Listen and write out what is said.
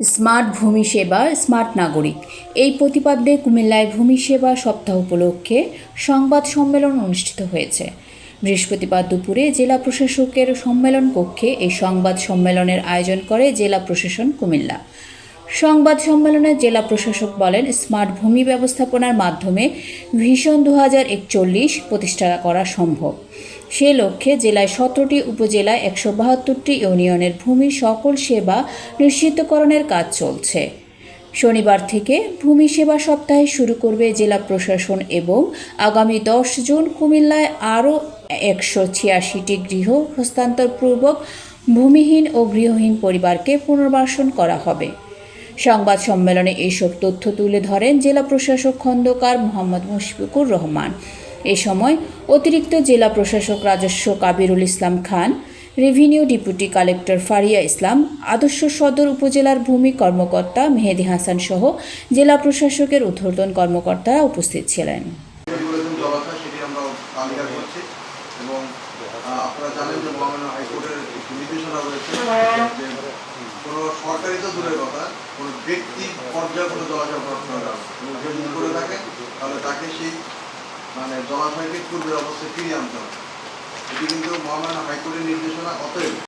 Smart ভূমি সেবা, smart নাগরিক। এই প্রতিপাদ্যে কুমিল্লায় ভূমি সেবা সপ্তাহ উপলক্ষে সংবাদ সম্মেলন অনুষ্ঠিত হয়েছে। বৃহস্পতিবার দুপুরে জেলা প্রশাসকের সম্মেলন কক্ষে এই সংবাদ সম্মেলনের আয়োজন করে জেলা প্রশাসন কুমিল্লা। সংবাদ সম্মেলনে জেলা প্রশাসক বলেন, স্মার্ট ভূমি ব্যবস্থাপনার মাধ্যমে ভিশন দু হাজার একচল্লিশ প্রতিষ্ঠা করা সম্ভব। সে লক্ষ্যে জেলায় সতেরোটি উপজেলায় একশো বাহাত্তরটি ইউনিয়নের ভূমি সকল সেবা নিশ্চিতকরণের কাজ চলছে। শনিবার থেকে ভূমি সেবা সপ্তাহে শুরু করবে জেলা প্রশাসন এবং আগামী দশ জুন কুমিল্লায় আরও একশো ছিয়াশিটি গৃহ হস্তান্তরপূর্বক ভূমিহীন ও গৃহহীন পরিবারকে পুনর্বাসন করা হবে। সংবাদ সম্মেলনে এইসব তথ্য তুলে ধরেন জেলা প্রশাসক খন্দকার মোহাম্মদ মুশফিকুর রহমান। এ সময় অতিরিক্ত জেলা প্রশাসক রাজস্ব Kabirul Islam Khan, revenue deputy collector Faria Islam, Adarsha Sadar উপজেলার ভূমি কর্মকর্তা মেহেদি হাসান সহ জেলা প্রশাসকের ঊর্ধ্বতন কর্মকর্তারা উপস্থিত ছিলেন। এবং কোনো ব্যক্তি পর্যায়ে কোনো জলাশয় করা এবং যদি করে থাকে, তাহলে তাকে সেই মানে জলাশয়কে পূর্বের অবস্থায় ফিরিয়ে আনতে হবে। এটি কিন্তু মহামান্য হাইকোর্টের নির্দেশনা অতএব